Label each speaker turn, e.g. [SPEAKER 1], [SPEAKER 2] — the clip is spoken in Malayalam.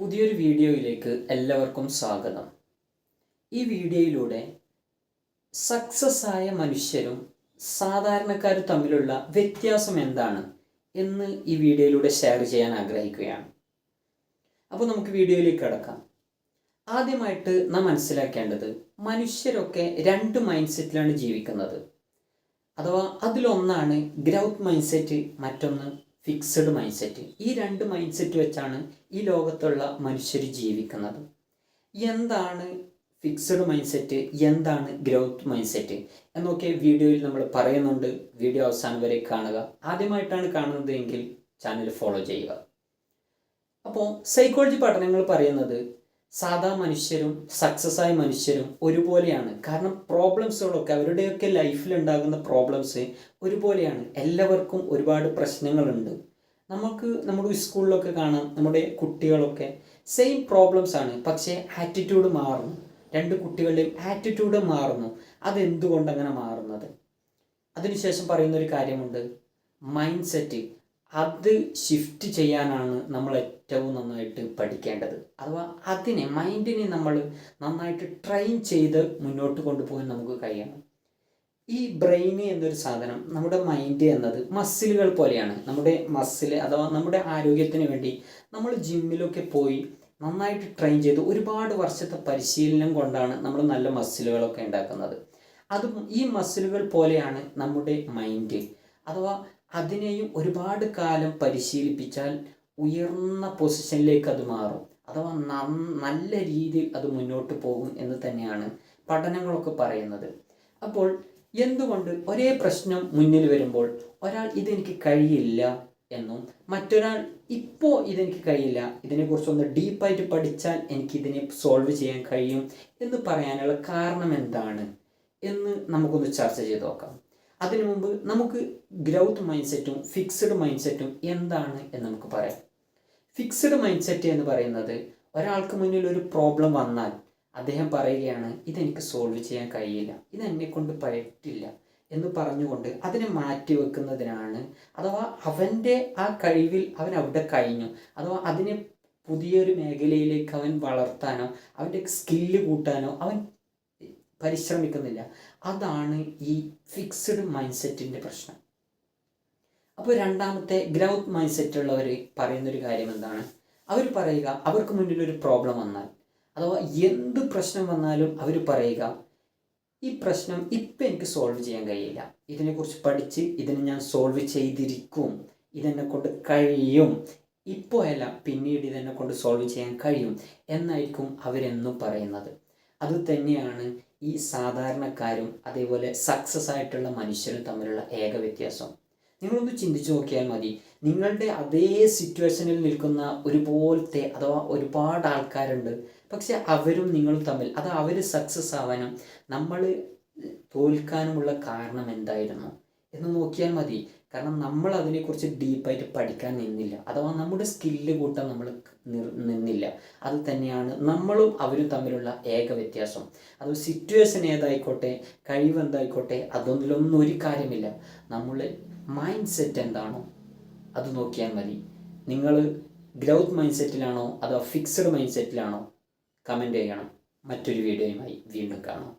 [SPEAKER 1] പുതിയൊരു വീഡിയോയിലേക്ക് എല്ലാവർക്കും സ്വാഗതം. ഈ വീഡിയോയിലൂടെ സക്സസ് ആയ മനുഷ്യരും സാധാരണക്കാരും തമ്മിലുള്ള വ്യത്യാസം എന്താണ് എന്ന് ഈ വീഡിയോയിലൂടെ ഷെയർ ചെയ്യാൻ ആഗ്രഹിക്കുകയാണ്. അപ്പോൾ നമുക്ക് വീഡിയോയിലേക്ക് കിടക്കാം. ആദ്യമായിട്ട് നാം മനസ്സിലാക്കേണ്ടത് മനുഷ്യരൊക്കെ രണ്ട് മൈൻഡ് സെറ്റിലാണ് ജീവിക്കുന്നത്. അഥവാ അതിലൊന്നാണ് ഗ്രൗത്ത് മൈൻഡ് സെറ്റ് മറ്റൊന്ന് ഫിക്സഡ് മൈൻഡ് സെറ്റ് ഈ രണ്ട് മൈൻഡ് സെറ്റ് വെച്ചാണ് ഈ ലോകത്തുള്ള മനുഷ്യർ ജീവിക്കുന്നത്. എന്താണ് ഫിക്സഡ് മൈൻഡ് സെറ്റ് എന്താണ് ഗ്രോത്ത് മൈൻഡ് സെറ്റ് എന്നൊക്കെ വീഡിയോയിൽ നമ്മൾ പറയുന്നുണ്ട്. വീഡിയോ അവസാനം വരെ കാണുക. ആദ്യമായിട്ടാണ് കാണുന്നതെങ്കിൽ ചാനൽ ഫോളോ ചെയ്യുക. അപ്പോൾ സൈക്കോളജി പഠനങ്ങൾ പറയുന്നത് സാധാ മനുഷ്യരും സക്സസ് ആയ മനുഷ്യരും ഒരുപോലെയാണ്. കാരണം പ്രോബ്ലംസുകളൊക്കെ അവരുടെയൊക്കെ ലൈഫിൽ ഉണ്ടാകുന്ന പ്രോബ്ലംസ് ഒരുപോലെയാണ്. എല്ലാവർക്കും ഒരുപാട് പ്രശ്നങ്ങളുണ്ട്. നമുക്ക് നമ്മുടെ സ്കൂളിലൊക്കെ കാണാം നമ്മുടെ കുട്ടികളൊക്കെ സെയിം പ്രോബ്ലംസ് ആണ് പക്ഷേ ആറ്റിറ്റ്യൂഡ് മാറുന്നു. രണ്ട് കുട്ടികളുടെയും ആറ്റിറ്റ്യൂഡ് മാറുന്നു. അതെന്തുകൊണ്ട് അങ്ങനെ മാറുന്നത്? അതിനുശേഷം പറയുന്നൊരു കാര്യമുണ്ട്. മൈൻഡ് സെറ്റ് അത് ഷിഫ്റ്റ് ചെയ്യാനാണ് നമ്മൾ ഏറ്റവും നന്നായിട്ട് പഠിക്കേണ്ടത്. അഥവാ അതിനെ മൈൻഡിനെ നമ്മൾ നന്നായിട്ട് ട്രെയിൻ ചെയ്ത് മുന്നോട്ട് കൊണ്ടുപോകാൻ നമുക്ക് കഴിയണം. ഈ ബ്രെയിൻ എന്നൊരു സാധനം നമ്മുടെ മൈൻഡ് എന്നത് മസിലുകൾ പോലെയാണ്. നമ്മുടെ മസിൽ അഥവാ നമ്മുടെ ആരോഗ്യത്തിന് വേണ്ടി നമ്മൾ ജിമ്മിലൊക്കെ പോയി നന്നായിട്ട് ട്രെയിൻ ചെയ്ത് ഒരുപാട് വർഷത്തെ പരിശീലനം കൊണ്ടാണ് നമ്മൾ നല്ല മസിലുകളൊക്കെ ഉണ്ടാക്കുന്നത്. അതും ഈ മസിലുകൾ പോലെയാണ് നമ്മുടെ മൈൻഡ് അഥവാ അതിനെയും ഒരുപാട് കാലം പരിശീലിപ്പിച്ചാൽ ഉയർന്ന പൊസിഷനിലേക്ക് അത് മാറും. അഥവാ നല്ല രീതിയിൽ അത് മുന്നോട്ട് പോകും എന്ന് തന്നെയാണ് പഠനങ്ങളൊക്കെ പറയുന്നത്. അപ്പോൾ എന്തുകൊണ്ട് ഒരേ പ്രശ്നം മുന്നിൽ വരുമ്പോൾ ഒരാൾ ഇതെനിക്ക് കഴിയില്ല എന്നും മറ്റൊരാൾ ഇപ്പോൾ ഇതെനിക്ക് കഴിയില്ല ഇതിനെക്കുറിച്ചൊന്ന് ഡീപ്പായിട്ട് പഠിച്ചാൽ എനിക്ക് ഇതിനെ സോൾവ് ചെയ്യാൻ കഴിയും എന്ന് പറയാനുള്ള കാരണം എന്താണ് എന്ന് നമുക്കൊന്ന് ചർച്ച ചെയ്ത് നോക്കാം. അതിനു മുമ്പ് നമുക്ക് ഗ്രൗത്ത് മൈൻഡ് സെറ്റും ഫിക്സഡ് മൈൻഡ് സെറ്റും എന്താണ് എന്ന് നമുക്ക് പറയാം. ഫിക്സഡ് മൈൻഡ് സെറ്റ് എന്ന് പറയുന്നത് ഒരാൾക്ക് മുന്നിൽ ഒരു പ്രോബ്ലം വന്നാൽ അദ്ദേഹം പറയുകയാണ് ഇതെനിക്ക് സോൾവ് ചെയ്യാൻ കഴിയില്ല. ഇതെന്നെ കൊണ്ട് പറ്റില്ല എന്ന് പറഞ്ഞുകൊണ്ട് അതിനെ മാറ്റി വെക്കുന്നതിനാണ് അഥവാ അവന്റെ ആ കഴിവിൽ അവൻ അവിടെ കഴിഞ്ഞു. അഥവാ അതിനെ പുതിയൊരു മേഖലയിലേക്ക് അവൻ വളർത്താനോ അവന്റെ സ്കില്ല് കൂട്ടാനോ അവൻ പരിശ്രമിക്കുന്നില്ല. അതാണ് ഈ ഫിക്സ്ഡ് മൈൻഡ് പ്രശ്നം. അപ്പോൾ രണ്ടാമത്തെ ഗ്രൗത്ത് മൈൻഡ് സെറ്റ് ഉള്ളവർ പറയുന്നൊരു കാര്യം എന്താണ് അവർ പറയുക അവർക്ക് മുന്നിൽ ഒരു പ്രോബ്ലം വന്നാൽ അഥവാ എന്ത് പ്രശ്നം വന്നാലും അവർ പറയുക ഈ പ്രശ്നം ഇപ്പം എനിക്ക് സോൾവ് ചെയ്യാൻ കഴിയില്ല. ഇതിനെക്കുറിച്ച് പഠിച്ച് ഇതിനെ ഞാൻ സോൾവ് ചെയ്തിരിക്കും. ഇതെന്നെ കൊണ്ട് കഴിയും. ഇപ്പോൾ അല്ല പിന്നീട് ഇതെന്നെ കൊണ്ട് സോൾവ് ചെയ്യാൻ കഴിയും. എന്നായിരിക്കും അവരെന്നും പറയുന്നത്. അത് തന്നെയാണ് ഈ സാധാരണക്കാരും അതേപോലെ സക്സസ് ആയിട്ടുള്ള മനുഷ്യരും തമ്മിലുള്ള ഏക വ്യത്യാസം. നിങ്ങളൊന്ന് ചിന്തിച്ചു നോക്കിയാൽ മതി. നിങ്ങളുടെ അതേ സിറ്റുവേഷനിൽ നിൽക്കുന്ന ഒരുപോലത്തെ അഥവാ ഒരുപാട് ആൾക്കാരുണ്ട്. പക്ഷെ അവരും നിങ്ങളും തമ്മിൽ അത് അവർ സക്സസ് ആവാനും നമ്മൾ തോൽക്കാനുമുള്ള കാരണം എന്തായിരുന്നു? എന്ന് നോക്കിയാൽ മതി. കാരണം നമ്മൾ അതിനെക്കുറിച്ച് ഡീപ്പായിട്ട് പഠിക്കാൻ നിന്നില്ല. അഥവാ നമ്മുടെ സ്കില്ല് കൂട്ടാൻ നമ്മൾ നിന്നില്ല. അത് തന്നെയാണ് നമ്മളും അവരും തമ്മിലുള്ള ഏക വ്യത്യാസം. അത് സിറ്റുവേഷൻ ഏതായിക്കോട്ടെ കഴിവ് എന്തായിക്കോട്ടെ അതൊന്നിലൊന്നും ഒരു കാര്യമില്ല. നമ്മൾ മൈൻഡ് സെറ്റ് എന്താണോ അത് നോക്കിയാൽ മതി. നിങ്ങൾ ഗ്രൗത്ത് മൈൻഡ് സെറ്റിലാണോ അതോ ഫിക്സഡ് മൈൻഡ് സെറ്റിലാണോ കമന്റ് ചെയ്യണം. മറ്റൊരു വീഡിയോയുമായി വീണ്ടും കാണാം.